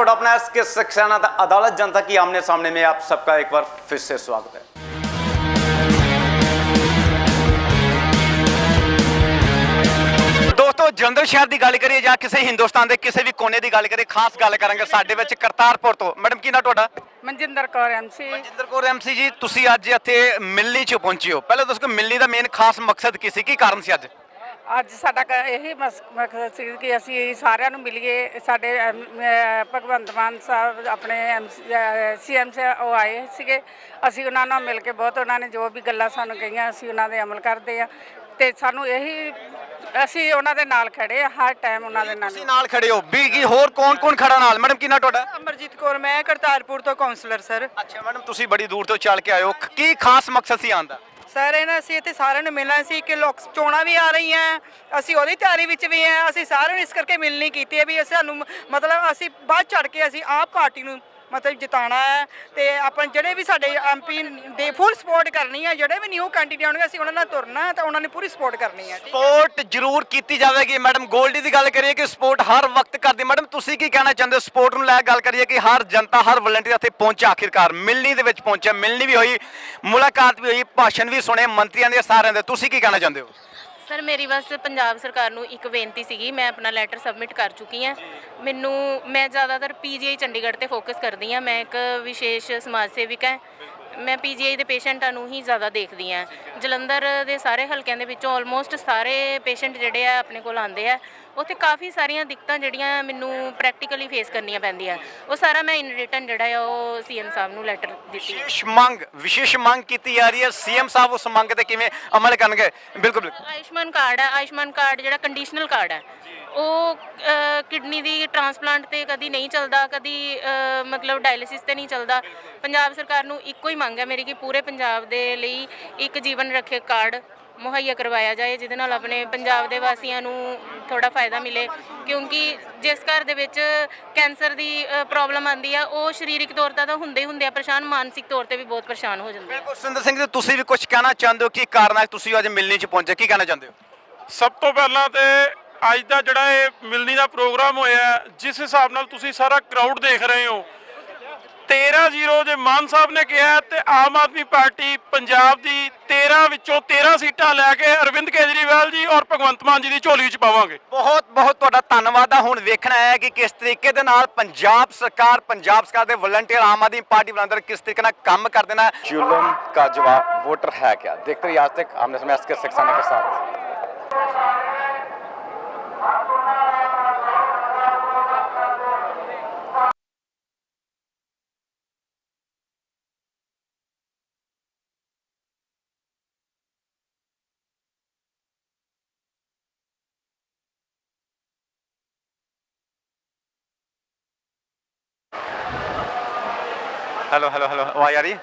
टोडा अपना एस के सक्सेना अदालत जनता की आमने सामने में आप सबका एक बार फिर से स्वागत है ਦੋਸਤੋ ਜਲੰਧਰ ਸ਼ਹਿਰ ਦੀ ਗੱਲ ਕਰੀਏ ਜਾਂ ਕਿਸੇ ਹਿੰਦੁਸਤਾਨ ਦੇ ਕਿਸੇ ਵੀ ਕੋਨੇ ਦੀ ਗੱਲ ਕਰੀਏ ਖਾਸ ਗੱਲ ਕਰਾਂਗੇ ਸਾਡੇ ਵਿੱਚ ਕਰਤਾਰਪੁਰ ਤੋਂ ਮੈਡਮ ਕੀ ਨਾ ਤੁਹਾਡਾ ਮਨਜਿੰਦਰ ਕੌਰ ਐਮਸੀ ਮਨਜਿੰਦਰ ਕੌਰ ਐਮਸੀ ਜੀ ਤੁਸੀਂ ਅੱਜ ਇੱਥੇ ਮਿਲਣੀ ਚ ਪਹੁੰਚੇ ਹੋ ਪਹਿਲਾਂ ਦੱਸੋ ਕਿ ਮਿਲਣੀ ਦਾ ਮੇਨ ਖਾਸ ਮਕਸਦ ਕੀ ਸੀ ਕੀ ਕਾਰਨ ਸੀ ਅੱਜ ਅੱਜ ਸਾਡਾ ਕ- ਇਹੀ ਮਸ- ਮਕਸਦ ਸੀ ਕਿ ਅਸੀਂ ਸਾਰਿਆਂ ਨੂੰ ਮਿਲੀਏ। ਸਾਡੇ ਐਮ- ਅਹ ਭਗਵੰਤ ਮਾਨ ਸਾਹਿਬ ਆਪਣੇ ਸੀਐਮ ਸੇ ਉਹ ਆਏ ਸੀਗੇ। ਅਸੀਂ ਉਹਨਾਂ ਨਾਲ ਮਿਲ ਕੇ ਬਹੁਤ ਉਹਨਾਂ ਨੇ ਜੋ ਵੀ ਗੱਲਾਂ ਸਾਨੂੰ ਕਹੀਆਂ ਅਸੀਂ ਉਹਨਾਂ ਦੇ ਅਮਲ ਕਰਦੇ ਆ ਤੇ ਸਾਨੂੰ ਇਹੀ ਅਸੀਂ ਉਹਨਾਂ ਦੇ ਨਾਲ ਖੜੇ ਆ ਹਰ ਟਾਈਮ ਉਹਨਾਂ ਦੇ ਨਾਲ। ਤੁਸੀਂ ਨਾਲ ਖੜੇ ਹੋ। ਵੀ ਕੀ ਹੋਰ ਕੌਣ ਕੌਣ ਖੜਾ ਨਾਲ? ਮੈਡਮ ਕੀ ਨਾ ਤੁਹਾਡਾ? ਅਮਰਜੀਤ ਕੌਰ ਮੈਂ ਕਰਤਾਰਪੁਰ ਤੋਂ ਕਾਉਂਸਲਰ ਸਰ। ਅੱਛਾ ਮੈਡਮ ਤੁਸੀਂ ਬੜੀ ਦੂਰ ਤੋਂ ਚੱਲ ਕੇ ਆਏ ਹੋ। ਕੀ ਖਾਸ ਮਕਸਦ ਸੀ ਆਉਣ ਦਾ? ਸਰ, ਇਹਨਾਂ ਅਸੀਂ ਇੱਥੇ ਸਾਰਿਆਂ ਨੂੰ ਮਿਲਣਾ ਸੀ ਕਿ ਲੋਕ ਚੋਣਾਂ ਵੀ ਆ ਰਹੀਆਂ। ਅਸੀਂ ਉਹਦੀ ਤਿਆਰੀ ਵਿੱਚ ਵੀ ਆ ਅਸੀਂ ਸਾਰਿਆਂ ਨੂੰ ਇਸ ਕਰਕੇ ਮਿਲਣੀ ਕੀਤੀ ਹੈ ਵੀ ਸਾਨੂੰ ਮਤਲਬ ਅਸੀਂ ਬਾਅਦ ਚੜ ਕੇ ਅਸੀਂ ਆਪ ਪਾਰਟੀ ਨੂੰ ਮਤਲਬ ਜਿਤਾਣਾ ਹੈ ਤੇ ਆਪਾਂ ਜਿਹੜੇ ਵੀ ਸਾਡੇ ਐਮਪੀ ਦੇ ਫੁੱਲ ਸਪੋਰਟ ਕਰਨੀ ਹੈ ਜਿਹੜੇ ਵੀ ਨਿਊ ਕੈਂਡੀਡੇਟ ਆਉਣਗੇ, ਅਸੀਂ ਉਹਨਾਂ ਨਾਲ ਤੁਰਨਾ ਹੈ ਉਹਨਾਂ ਨੇ ਪੂਰੀ ਸਪੋਰਟ ਕਰਨੀ ਹੈ ਸਪੋਰਟ ਜ਼ਰੂਰ ਕੀਤੀ ਜਾਵੇਗੀ। ਮੈਡਮ ਗੋਲਡੀ ਦੀ ਗੱਲ ਕਰੀਏ ਕਿ ਸਪੋਰਟ ਹਰ ਵਕਤ ਕਰਦੀ। ਮੈਡਮ, ਤੁਸੀਂ ਕੀ ਕਹਿਣਾ ਚਾਹੁੰਦੇ ਹੋ? ਸਪੋਰਟ ਨੂੰ ਲੈ ਕੇ ਗੱਲ ਕਰੀਏ ਕਿ ਹਰ ਜਨਤਾ, ਹਰ ਵਲੰਟੀਅਰ ਇੱਥੇ ਪਹੁੰਚਿਆ ਆਖਿਰਕਾਰ। ਮਿਲਣੀ ਦੇ ਵਿੱਚ ਪਹੁੰਚਿਆ, ਮਿਲਣੀ ਵੀ ਹੋਈ, ਮੁਲਾਕਾਤ ਵੀ ਹੋਈ, ਭਾਸ਼ਣ ਵੀ ਸੁਣੇ, ਮੰਤਰੀਆਂ ਦੇ ਸਾਰਿਆਂ ਦੇ। ਤੁਸੀਂ ਕੀ ਕਹਿਣਾ ਚਾਹੁੰਦੇ ਹੋ? ਸਰ, ਮੇਰੀ ਬਸ ਪੰਜਾਬ ਸਰਕਾਰ ਨੂੰ ਇੱਕ ਬੇਨਤੀ ਸੀਗੀ, ਮੈਂ ਆਪਣਾ ਲੈਟਰ ਸਬਮਿਟ ਕਰ ਚੁੱਕੀ ਹਾਂ। ਮੈਨੂੰ, ਮੈਂ ਜ਼ਿਆਦਾਤਰ ਪੀਜੀਆਈ ਚੰਡੀਗੜ੍ਹ ਤੇ ਫੋਕਸ ਕਰਦੀ ਹਾਂ। ਮੈਂ ਇੱਕ ਵਿਸ਼ੇਸ਼ ਸਮਾਜ ਸੇਵਿਕਾ ਹਾਂ। ਮੈਂ ਪੀਜੀਆਈ ਦੇ ਪੇਸ਼ੈਂਟਾਂ ਨੂੰ ਹੀ ਜ਼ਿਆਦਾ ਦੇਖਦੀ ਹਾਂ। ਜਲੰਧਰ ਦੇ ਸਾਰੇ ਹਲਕਿਆਂ ਦੇ ਵਿੱਚੋਂ ਆਲਮੋਸਟ ਸਾਰੇ ਪੇਸ਼ੈਂਟ ਜਿਹੜੇ ਆ, ਆਪਣੇ ਕੋਲ ਆਉਂਦੇ ਆ। ਉੱਥੇ ਕਾਫੀ ਸਾਰੀਆਂ ਦਿੱਕਤਾਂ ਜਿਹੜੀਆਂ ਮੈਨੂੰ ਪ੍ਰੈਕਟੀਕਲੀ ਫੇਸ ਕਰਨੀਆਂ ਪੈਂਦੀਆਂ। ਉਹ ਸਾਰਾ ਮੈਂ ਇਨ ਰਿਟਨ ਜਿਹੜਾ ਆ ਉਹ ਸੀਐਮ ਸਾਹਿਬ ਨੂੰ ਲੈਟਰ ਦਿੱਤੀ। ਵਿਸ਼ੇਸ਼ ਮੰਗ ਵਿਸ਼ੇਸ਼ ਮੰਗ ਕੀਤੀ ਜਾ ਰਹੀ ਹੈ। ਸੀਐਮ ਸਾਹਿਬ ਉਸ ਮੰਗ ਤੇ ਕਿਵੇਂ ਅਮਲ ਕਰਨਗੇ? ਬਿਲਕੁਲ ਬਿਲਕੁਲ। ਆਯੁਸ਼ਮਾਨ ਕਾਰਡ ਹੈ ਆਯੁਸ਼ਮਾਨ ਕਾਰਡ ਜਿਹੜਾ ਕੰਡੀਸ਼ਨਲ ਕਾਰਡ ਹੈ ਉਹ ਕਿਡਨੀ ਦੀ ਟ੍ਰਾਂਸਪਲਾਂਟ ਤੇ ਕਦੀ ਨਹੀਂ ਚੱਲਦਾ ਕਦੀ ਮਤਲਬ ਡਾਇਲਿਸਿਸ ਤੇ ਨਹੀਂ ਚੱਲਦਾ। ਪੰਜਾਬ ਸਰਕਾਰ ਨੂੰ ਇੱਕੋ ਹੀ ਮੰਗ ਹੈ ਮੇਰੀ ਕਿ ਪੂਰੇ ਪੰਜਾਬ ਦੇ ਲਈ ਇੱਕ ਜੀਵਨ ਰੱਖਿਆ ਕਾਰਡ ਮੁਹੱਈਆ ਕਰਵਾਇਆ ਜਾਏ ਜਿਹਦੇ ਨਾਲ ਆਪਣੇ ਪੰਜਾਬ ਦੇ ਵਾਸੀਆਂ ਨੂੰ ਥੋੜਾ ਫਾਇਦਾ ਮਿਲੇ। ਕਿਉਂਕਿ ਜਿਸ ਘਰ ਦੇ ਵਿੱਚ ਕੈਂਸਰ ਦੀ ਪ੍ਰੋਬਲਮ ਆਂਦੀ ਆ ਉਹ ਸਰੀਰਕ ਤੌਰ ਤੇ ਤਾਂ ਹੁੰਦੇ ਹੀ ਹੁੰਦੇ ਆ ਪਰੇਸ਼ਾਨ ਮਾਨਸਿਕ ਤੌਰ ਤੇ ਵੀ ਬਹੁਤ ਪਰੇਸ਼ਾਨ ਹੋ ਜਾਂਦੇ ਆ। ਬਿਲਕੁਲ ਸੁੰਦਰ ਸਿੰਘ ਜੀ ਤੁਸੀਂ ਵੀ ਕੁਝ ਕਹਿਣਾ ਚਾਹੁੰਦੇ ਹੋ? ਕੀ ਕਾਰਨ ਹੈ ਤੁਸੀਂ ਅੱਜ ਮਿਲਣੀ ਚ ਪਹੁੰਚੇ? ਕੀ ਕਹਿਣਾ ਚਾਹੁੰਦੇ ਹੋ? ਸਭ ਤੋਂ ਪਹਿਲਾਂ ਤੇ ਅੱਜ ਦਾ ਜਿਹੜਾ ਇਹ ਮਿਲਣੀ ਦਾ ਪ੍ਰੋਗਰਾਮ ਹੋਇਆ ਜਿਸ ਹਿਸਾਬ ਨਾਲ ਤੁਸੀਂ ਸਾਰਾ ਕਰਾਊਡ ਦੇਖ ਰਹੇ ਹੋ 13-0 ਜੇ ਮਾਨ ਸਾਹਿਬ ਨੇ ਕਿਹਾ ਹੈ ਤੇ ਆਮ ਆਦਮੀ ਪਾਰਟੀ ਪੰਜਾਬ ਦੀ 13 ਵਿੱਚੋਂ 13 ਸੀਟਾਂ ਲੈ ਕੇ ਅਰਵਿੰਦ ਕੇਜਰੀਵਾਲ ਜੀ ਔਰ ਭਗਵੰਤ ਮਾਨ ਜੀ ਦੀ ਝੋਲੀ 'ਚ ਪਾਵਾਂਗੇ ਬਹੁਤ ਬਹੁਤ ਤੁਹਾਡਾ ਧੰਨਵਾਦ ਆ ਹੁਣ ਵੇਖਣਾ ਹੈ ਕਿ ਕਿਸ ਤਰੀਕੇ ਦੇ ਨਾਲ ਪੰਜਾਬ ਸਰਕਾਰ ਪੰਜਾਬ ਸਰਕਾਰ ਦੇ volunteer Aam Aadmi party volunteer ਕਿਸ ਤਰੀਕੇ ਨਾਲ ਕੰਮ ਕਰਦੇ ਨੇ जुल्म का जवाब वोटर है क्या देखते रहिए आज तक आमने सामने एसके सक्सेना के साथ Halo, halo, halo. O oh, Ayari.